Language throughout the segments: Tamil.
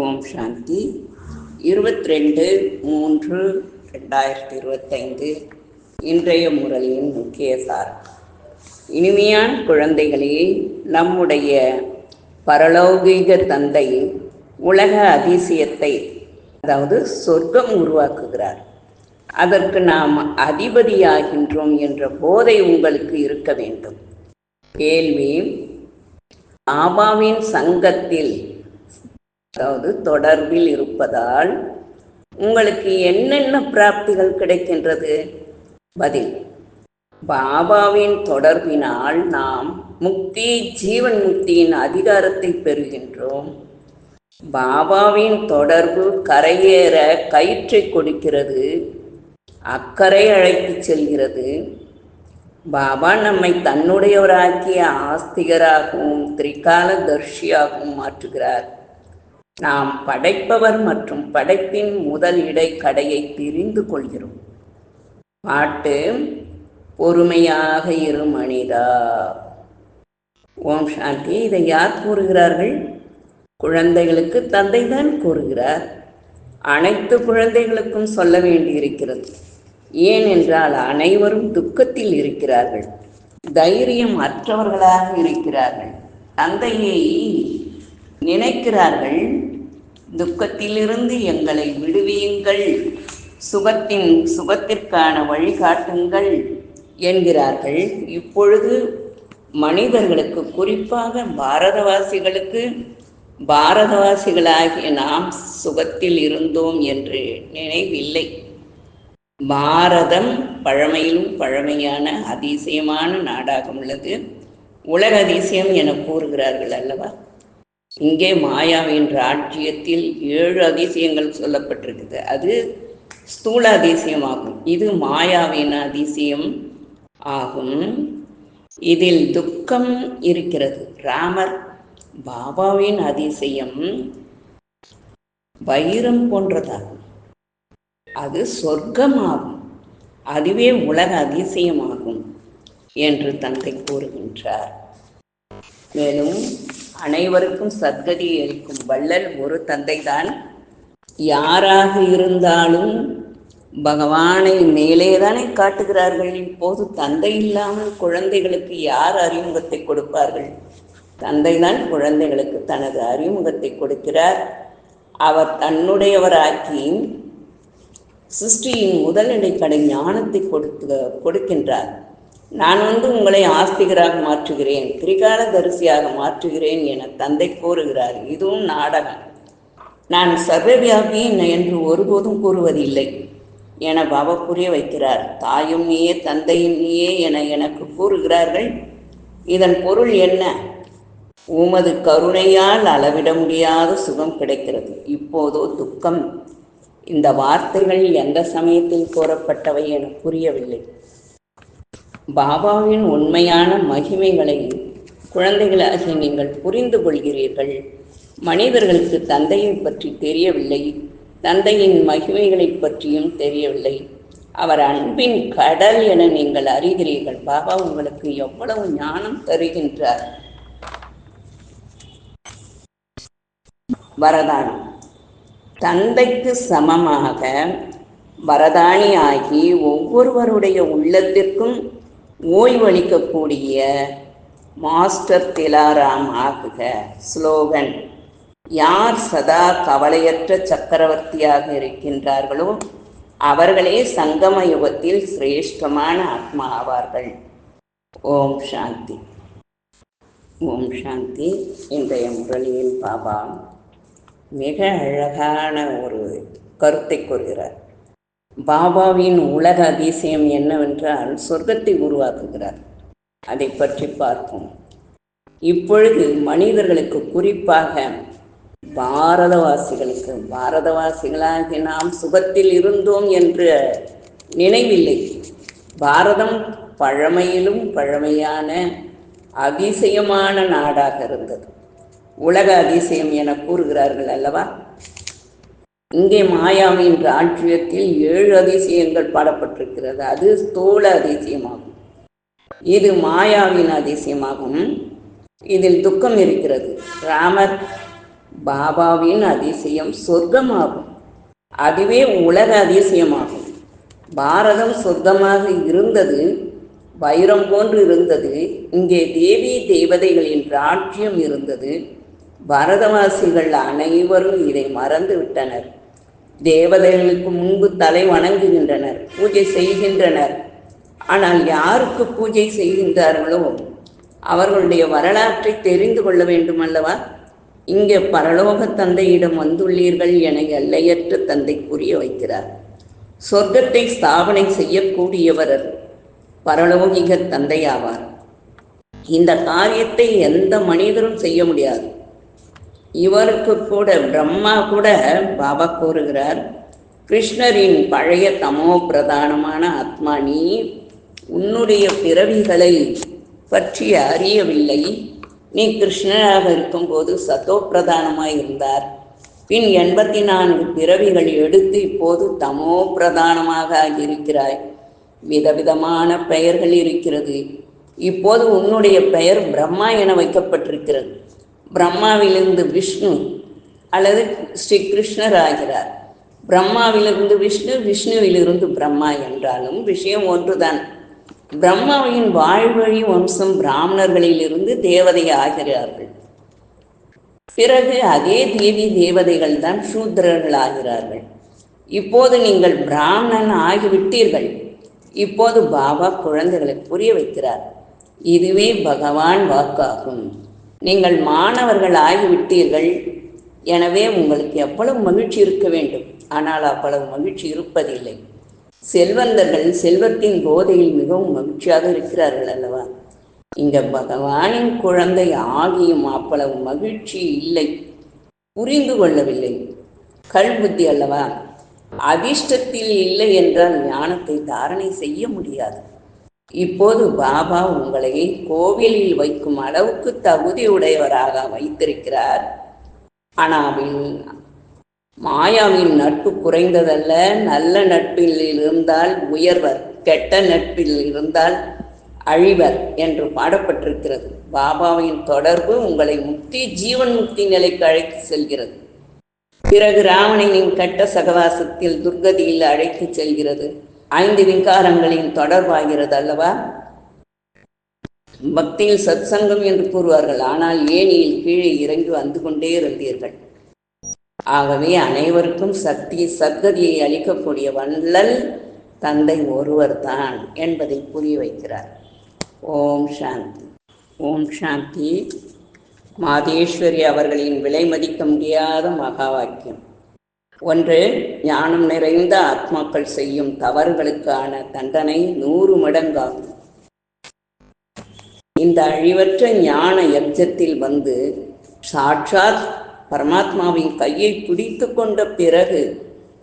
ஓம் சாந்தி. இருபத்தி ரெண்டு மூன்று ரெண்டாயிரத்தி இருபத்தைந்து இன்றைய முரளியின் முக்கிய சார். இனிமையான குழந்தைகளே நம்முடைய பரலௌகீக தந்தை உலக அதிசயத்தை அதாவது சொர்க்கம் உருவாக்குகிறார். அதற்கு நாம் அதிபதியாகின்றோம் என்ற போதை உங்களுக்கு இருக்க வேண்டும். கேள்வி ஆபாவின் சங்கத்தில் அதாவது தொடர்பில் இருப்பதால் உங்களுக்கு என்னென்ன பிராப்திகள் கிடைக்கின்றது? பதில் பாபாவின் தொடர்பினால் நாம் முக்தி ஜீவன் முக்தியின் அதிகாரத்தை பெறுகின்றோம். பாபாவின் தொடர்பு கரையேற கயிற்றை கொடுக்கிறது அக்கறை அழைத்துச் செல்கிறது. பாபா நம்மை தன்னுடையவராக்கிய ஆஸ்திகராகவும் திரிகால தர்ஷியாகவும் மாற்றுகிறார். நாம் படைப்பவர் மற்றும் படைப்பின் முதல் இடைக்கடையை தெரிந்து கொள்கிறோம். பாட்டு பொறுமையாக இரு மனிதா ஓம் சாந்தி. இதை யார் கூறுகிறார்கள்? குழந்தைகளுக்கு தந்தை தான் கூறுகிறார். அனைத்து குழந்தைகளுக்கும் சொல்ல வேண்டியிருக்கிறது. ஏனென்றால் அனைவரும் துக்கத்தில் இருக்கிறார்கள். தைரியம் அற்றவர்களாக இருக்கிறார்கள். தந்தையை நினைக்கிறார்கள் துக்கத்திலிருந்து எங்களை விடுவியுங்கள் சுகத்தின் சுகத்திற்கான வழிகாட்டுங்கள் என்கிறார்கள். இப்பொழுது மனிதர்களுக்கு குறிப்பாக பாரதவாசிகளுக்கு பாரதவாசிகளாகிய நாம் சுகத்தில் இருந்தோம் என்று நினைவில்லை. பாரதம் பழமையிலும் பழமையான அதிசயமான நாடாக உள்ளது. உலக அதிசயம் என கூறுகிறார்கள் அல்லவா? இங்கே மாயாவின் ஆட்சியத்தில் ஏழு அதிசயங்கள் சொல்லப்பட்டிருக்குது. அது ஸ்தூல அதிசயமாகும். இது மாயாவின் அதிசயம் ஆகும். இதில் துக்கம் இருக்கிறது. ராமர் பாபாவின் அதிசயம் வைரம் போன்றதாகும். அது சொர்க்கமாகும். அதுவே உலக அதிசயமாகும் என்று தந்தை கூறுகின்றார். மேலும் அனைவருக்கும் சத்கதி அளிக்கும் வள்ளல் ஒரு தந்தைதான். யாராக இருந்தாலும் பகவானை மேலே தானே காட்டுகிறார்கள். இப்போது தந்தை இல்லாமல் குழந்தைகளுக்கு யார் அறிமுகத்தை கொடுப்பார்கள்? தந்தை தான் குழந்தைகளுக்கு தனது அறிமுகத்தை கொடுக்கிறார். அவர் தன்னுடையவராக்கி சிருஷ்டியின் முதலிடைக்கடை ஞானத்தை கொடுத்து கொடுக்கின்றார். நான் வந்து உங்களை ஆஸ்திகராக மாற்றுகிறேன் திரிகால தரிசியாக மாற்றுகிறேன் என தந்தை கூறுகிறார். இதுவும் நாடகம். நான் சர்வவியாபி என்று ஒருபோதும் கூறுவதில்லை என பாபா புரிய வைக்கிறார். தாயும் நீயே தந்தையும் நீயே என எனக்கு கூறுகிறார்கள். இதன் பொருள் என்ன? உமது கருணையால் அளவிட முடியாத சுகம் கிடைக்கிறது. இப்போதோ துக்கம். இந்த வார்த்தைகள் எந்த சமயத்தில் கூறப்பட்டவை என புரியவில்லை. பாபாவின் உண்மையான மகிமைகளை குழந்தைகளாக நீங்கள் புரிந்து கொள்கிறீர்கள். மனிதர்களுக்கு தந்தையை பற்றி தெரியவில்லை. தந்தையின் மகிமைகளை பற்றியும் தெரியவில்லை. அவர் அன்பின் கடல் என நீங்கள் அறிகிறீர்கள். பாபா உங்களுக்கு எவ்வளவு ஞானம் தருகின்றார். வரதானம். தந்தைக்கு சமமாக வரதானி ஆகி ஒவ்வொருவருடைய உள்ளத்திற்கும் ஓய்வளிக்கக்கூடிய மாஸ்டர் திலாராம் ஆகுக. ஸ்லோகன் யார் சதா கவலையற்ற சக்கரவர்த்தியாக இருக்கின்றார்களோ அவர்களே சங்கம யுகத்தில் சிரேஷ்டமான ஆத்மா ஆவார்கள். ஓம் சாந்தி. ஓம் சாந்தி. இன்றைய முரளியின் பாபா மிக அழகான ஒரு கருத்தை கூறுகிறார். பாபாவின் உலக அதிசயம் என்னவென்றால் சொர்க்கத்தை உருவாக்குகிறார். அதை பற்றி பார்ப்போம். இப்பொழுது மனிதர்களுக்கு குறிப்பாக பாரதவாசிகளுக்கு பாரதவாசிகளாக நாம் சுகத்தில் இருந்தோம் என்று நினைவில்லை. பாரதம் பழமையிலும் பழமையான அதிசயமான நாடாக இருந்தது. உலக அதிசயம் என கூறுகிறார்கள் அல்லவா? இங்கே மாயாவின் ஆட்சியத்தில் ஏழு அதிசயங்கள் பாடப்பட்டிருக்கிறது. அது ஸ்தூல அதிசயமாகும். இது மாயாவின் அதிசயமாகும். இதில் துக்கம் இருக்கிறது. ராமர் பாபாவின் அதிசயம் சொர்க்கமாகும். அதுவே உலக அதிசயமாகும். பாரதம் சொர்க்கமாக இருந்தது வைரம் போன்று இருந்தது இங்கே தேவி தேவதைகளின் ராட்சியம் இருந்தது பரதவாசிகள் அனைவரும் இதை மறந்து விட்டனர் தேவதைகளுக்கு முன்பு தலை வணங்குகின்றனர் பூஜை செய்கின்றனர். ஆனால் யாருக்கு பூஜை செய்கின்றார்களோ அவர்களுடைய வரலாற்றை தெரிந்து கொள்ள வேண்டும் அல்லவா இங்கே பரலோக தந்தையிடம் வந்துள்ளீர்கள் என எல்லையற்ற தந்தை புரிய வைக்கிறார். சொர்க்கத்தை ஸ்தாபனை செய்யக்கூடியவர் பரலோகிக தந்தையாவார். இந்த காரியத்தை எந்த மனிதரும் செய்ய முடியாது. இவருக்கு கூட பிரம்மா கூட பாபா கூறுகிறார் கிருஷ்ணரின் பழைய தமோ பிரதானமான ஆத்மா நீ உன்னுடைய பிறவிகளை பற்றி அறியவில்லை. நீ கிருஷ்ணராக இருக்கும்போது சத்தோ பிரதானமாய் இருந்தார். பின் எண்பத்தி நான்கு பிறவிகள் எடுத்து இப்போது தமோ பிரதானமாக இருக்கிறாய் விதவிதமான பெயர்கள் இருக்கிறது. இப்போது உன்னுடைய பெயர் பிரம்மா என வைக்கப்பட்டிருக்கிறது. பிரம்மாவிலிருந்து விஷ்ணு அல்லது ஸ்ரீ கிருஷ்ணர் ஆகிறார். பிரம்மாவிலிருந்து விஷ்ணு விஷ்ணுவிலிருந்து பிரம்மா என்றாலும் விஷயம் ஒன்றுதான். பிரம்மாவின் வாழ்வழி வம்சம் பிராமணர்களிலிருந்து தேவதை ஆகிறார்கள். பிறகு அதே தேவி தேவதைகள் தான் சூத்திரர்கள் ஆகிறார்கள். இப்போது நீங்கள் பிராமணன் ஆகிவிட்டீர்கள். இப்போது பாபா குழந்தைகளை புரிய வைக்கிறார். இதுவே பகவான் வாக்காகும். நீங்கள் மாணவர்கள் ஆகிவிட்டீர்கள் எனவே உங்களுக்கு எவ்வளவு மகிழ்ச்சி இருக்க வேண்டும்? ஆனால் அவ்வளவு மகிழ்ச்சி இருப்பதில்லை. செல்வந்தர்கள் செல்வத்தின் போதையில் மிகவும் மகிழ்ச்சியாக இருக்கிறார்கள் அல்லவா? இங்க பகவானின் குழந்தை ஆகியும் அவ்வளவு மகிழ்ச்சி இல்லை. புரிந்து கொள்ளவில்லை. கல்புத்தி அல்லவா? அதிர்ஷ்டத்தில் இல்லை என்றால் ஞானத்தை தாரணை செய்ய முடியாது. இப்போது பாபா உங்களை கோவிலில் வைக்கும் அளவுக்கு தகுதியுடையவராக வைத்திருக்கிறார். ஆனாவில் மாயாவின் நட்பு குறைந்ததல்ல நல்ல நட்பில் இருந்தால் உயர்வர் கெட்ட நட்பில் இருந்தால் அழிவர் என்று பாடப்பட்டிருக்கிறது. பாபாவின் தொடர்பு உங்களை முக்தி ஜீவன் முக்தி நிலைக்கு அழைத்து செல்கிறது. பிறகு ராவணனின் கெட்ட சகவாசத்தில் துர்கதியில் அழைத்து செல்கிறது. ஐந்து விங்காரங்களின் தொடர்பாகிறது அல்லவா பக்தியில் சத்சங்கம் என்று கூறுவார்கள். ஆனால் ஏனியில் கீழே இறங்கி வந்து கொண்டே இருந்தீர்கள். ஆகவே அனைவருக்கும் சக்தி சத்கதியை அளிக்கக்கூடிய வள்ளல் தந்தை ஒருவர் தான் என்பதை புரிய வைக்கிறார். ஓம் சாந்தி. ஓம் சாந்தி. மாதேஸ்வரி அவர்களின் விலை மதிக்க முடியாத மகா வாக்கியம். ஒன்று ஞானம் நிறைந்த ஆத்மாக்கள் செய்யும் தவறுகளுக்கான தண்டனை நூறு மடங்காகும். இந்த அழிவற்ற ஞான யஜத்தில் வந்து சாட்சாத் பரமாத்மாவின் கையை பிடித்து கொண்ட பிறகு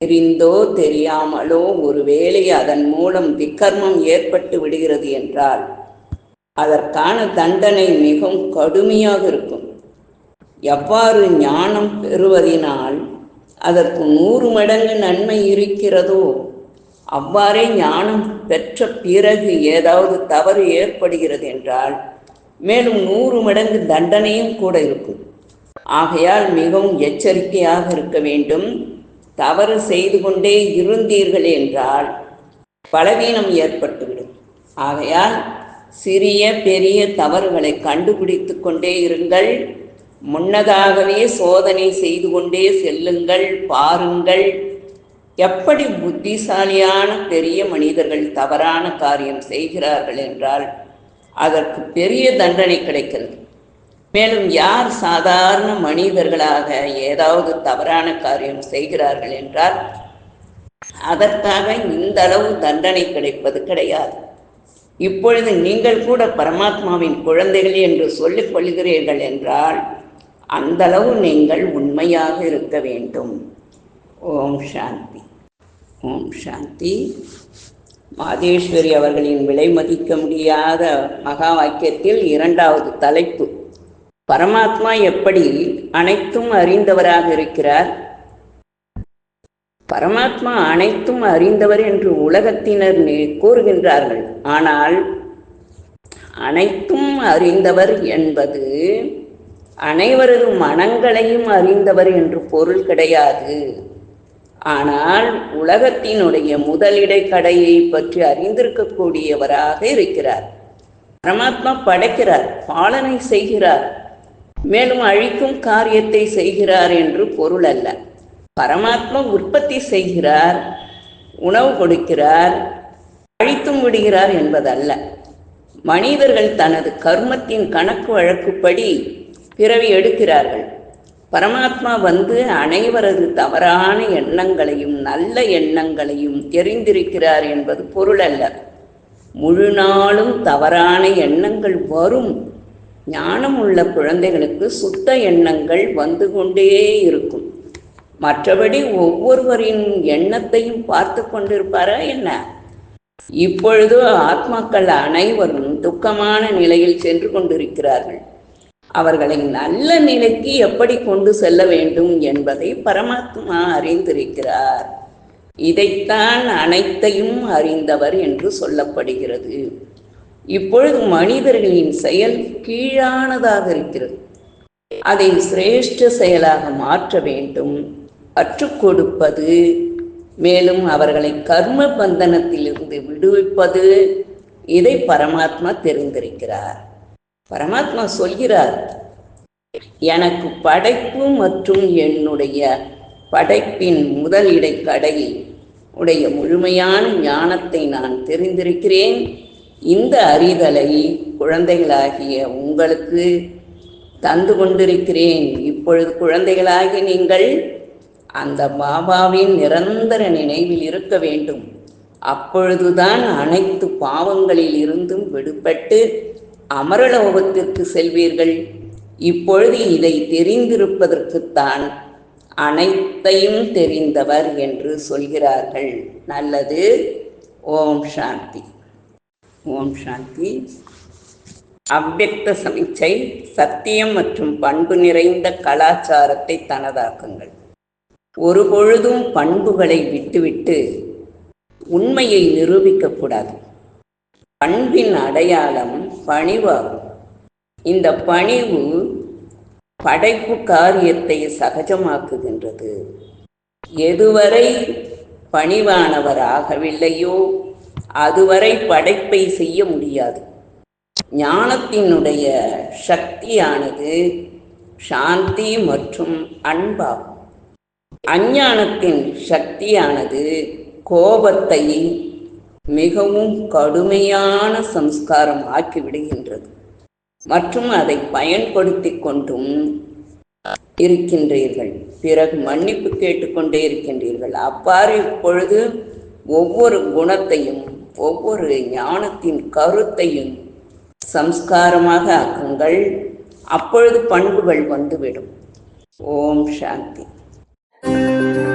தெரிந்தோ தெரியாமலோ ஒருவேளை அதன் மூலம் விக்கர்மம் ஏற்பட்டு விடுகிறது என்றால் அதற்கான தண்டனை மிகவும் கடுமையாக இருக்கும். எவ்வாறு ஞானம் பெறுவதினால் அதற்கு நூறு மடங்கு நன்மை இருக்கிறதோ அவ்வாறே ஞானம் பெற்ற பிறகு ஏதாவது தவறு ஏற்படுகிறது என்றால் மேலும் நூறு மடங்கு தண்டனையும் கூட இருக்கும். ஆகையால் மிகவும் எச்சரிக்கையாக இருக்க வேண்டும். தவறு செய்து கொண்டே இருந்தீர்கள் என்றால் பலவீனம் ஏற்பட்டுவிடும். ஆகையால் சிறிய பெரிய தவறுகளை கண்டுபிடித்து கொண்டே இருங்கள். முன்னதாகவே சோதனை செய்து கொண்டே செல்லுங்கள் பாருங்கள். எப்படி புத்திசாலியான பெரிய மனிதர்கள் தவறான காரியம் செய்கிறார்கள் என்றால் அதற்கு பெரிய தண்டனை கிடைக்கிறது. மேலும் யார் சாதாரண மனிதர்களாக ஏதாவது தவறான காரியம் செய்கிறார்கள் என்றால் அதற்காக இந்த அளவு தண்டனை கிடைப்பது கிடையாது. இப்பொழுது நீங்கள் கூட பரமாத்மாவின் குழந்தைகள் என்று சொல்லிக் கொள்கிறீர்கள் என்றால் அந்தளவு நீங்கள் உண்மையாக இருக்க வேண்டும். ஓம் சாந்தி. ஓம் சாந்தி. மாதேஸ்வரி அவர்களின் விலை மதிக்க முடியாத மகா வாக்கியத்தில் இரண்டாவது தலைப்பு. பரமாத்மா எப்படி அனைத்தும் அறிந்தவராக இருக்கிறார்? பரமாத்மா அனைத்தும் அறிந்தவர் என்று உலகத்தினர் கூறுகின்றார்கள். ஆனால் அனைத்தும் அறிந்தவர் என்பது அனைவரது மனங்களையும் அறிந்தவர் என்று பொருள் கிடையாது. ஆனால் உலகத்தினுடைய முதலிடை கடையை பற்றி அறிந்திருக்கக்கூடியவராக இருக்கிறார். பரமாத்மா படைக்கிறார் பாலனை செய்கிறார் மேலும் அழிக்கும் காரியத்தை செய்கிறார் என்று பொருள் அல்ல. பரமாத்மா உற்பத்தி செய்கிறார் உணவு கொடுக்கிறார் அழித்தும் விடுகிறார் என்பதல்ல. மனிதர்கள் தனது கர்மத்தின் கணக்கு வழக்குப்படி பிறவி எடுக்கிறார்கள். பரமாத்மா வந்து அனைவரது தவறான எண்ணங்களையும் நல்ல எண்ணங்களையும் தெரிந்திருக்கிறார் என்பது பொருள் அல்ல முழு நாளும் தவறான எண்ணங்கள் வரும். ஞானம் உள்ள குழந்தைகளுக்கு சுத்த எண்ணங்கள் வந்து கொண்டே இருக்கும். மற்றபடி ஒவ்வொருவரின் எண்ணத்தையும் பார்த்து கொண்டிருப்பாரா என்ன? இப்பொழுது ஆத்மாக்கள் அனைவரும் துக்கமான நிலையில் சென்று கொண்டிருக்கிறார்கள். அவர்களை நல்ல நிலைக்கு எப்படி கொண்டு செல்ல வேண்டும் என்பதை பரமாத்மா அறிந்திருக்கிறார். இதைத்தான் அனைத்தையும் அறிந்தவர் என்று சொல்லப்படுகிறது. இப்பொழுது மனிதர்களின் செயல் கீழானதாக இருக்கிறது. அதை சிரேஷ்ட செயலாக மாற்ற வேண்டும். கற்றுக் கொடுப்பது மேலும் அவர்களை கர்ம பந்தனத்திலிருந்து விடுவிப்பது இதை பரமாத்மா தெரிந்திருக்கிறார். பரமாத்மா சொல்கிறார் எனக்கு படைப்பு மற்றும் என்னுடைய படைப்பின் முதல் இடைக்கடையில் உடைய முழுமையான ஞானத்தை நான் தெரிந்திருக்கிறேன். இந்த அறிதலை குழந்தைகளாகிய உங்களுக்கு தந்து கொண்டிருக்கிறேன். இப்பொழுது குழந்தைகளாகி நீங்கள் அந்த பாபாவின் நிரந்தர நினைவில் இருக்க வேண்டும். அப்பொழுதுதான் அனைத்து பாவங்களில் இருந்தும் விடுபட்டு அமரலோகத்திற்கு செல்வீர்கள். இப்பொழுது இதை தெரிந்திருப்பதற்குத்தான் அனைத்தையும் தெரிந்தவர் என்று சொல்கிறார்கள். நல்லது. ஓம் சாந்தி. ஓம் சாந்தி. அவ்வக்த சமிச்சை சத்தியம் மற்றும் பண்பு நிறைந்த கலாச்சாரத்தை தனதாக்குங்கள். ஒரு பொழுதும் பண்புகளை விட்டுவிட்டு உண்மையை நிரூபிக்கக்கூடாது. பண்பின் அடையாளம் பணிவாகும். இந்த பணிவு படைப்பு காரியத்தை சகஜமாக்குகின்றது. எதுவரை பணிவானவர் ஆகவில்லையோ அதுவரை படைப்பை செய்ய முடியாது. ஞானத்தினுடைய சக்தியானது சாந்தி மற்றும் அன்பாகும். அஞ்ஞானத்தின் சக்தியானது கோபத்தை மிகவும் கடுமையான சம்ஸ்காரம் ஆக்கிவிடுகின்றது. மற்றும் அதை பயன்படுத்தி கொண்டும் இருக்கின்றீர்கள். பிறகு மன்னிப்பு கேட்டுக்கொண்டே இருக்கின்றீர்கள். அவ்வாறு இப்பொழுது ஒவ்வொரு குணத்தையும் ஒவ்வொரு ஞானத்தின் கருத்தையும் சம்ஸ்காரமாக ஆக்குங்கள். அப்பொழுது பண்புகள் வந்துவிடும். ஓம் சாந்தி. கனவிலும்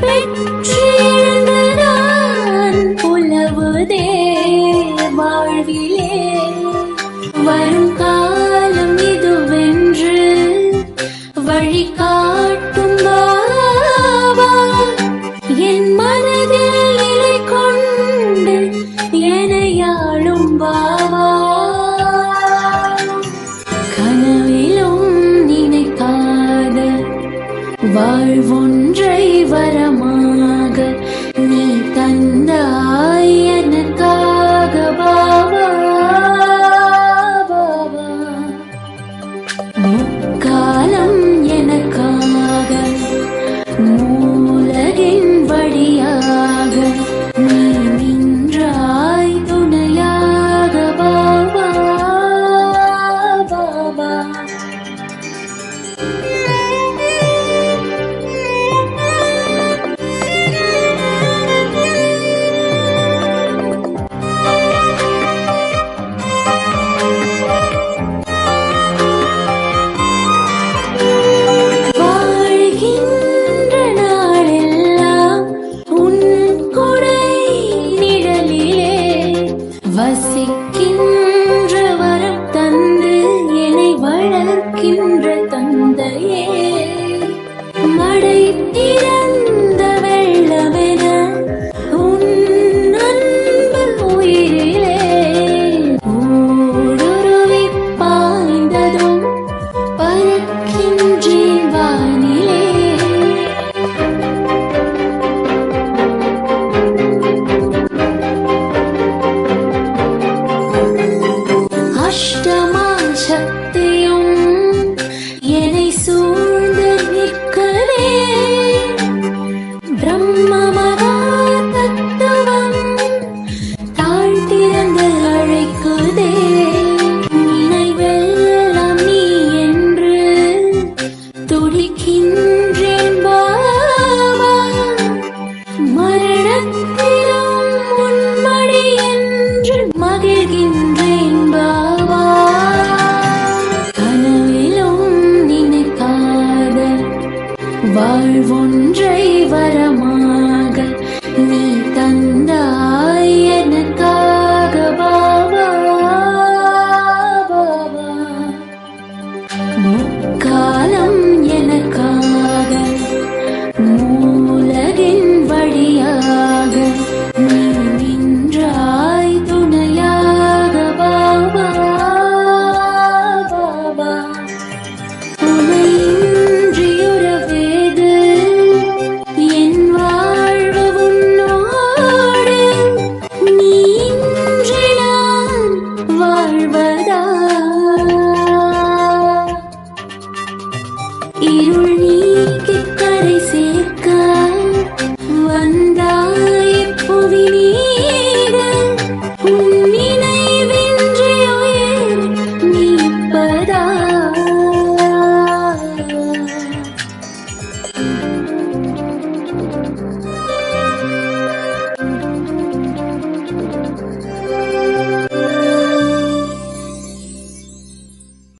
bên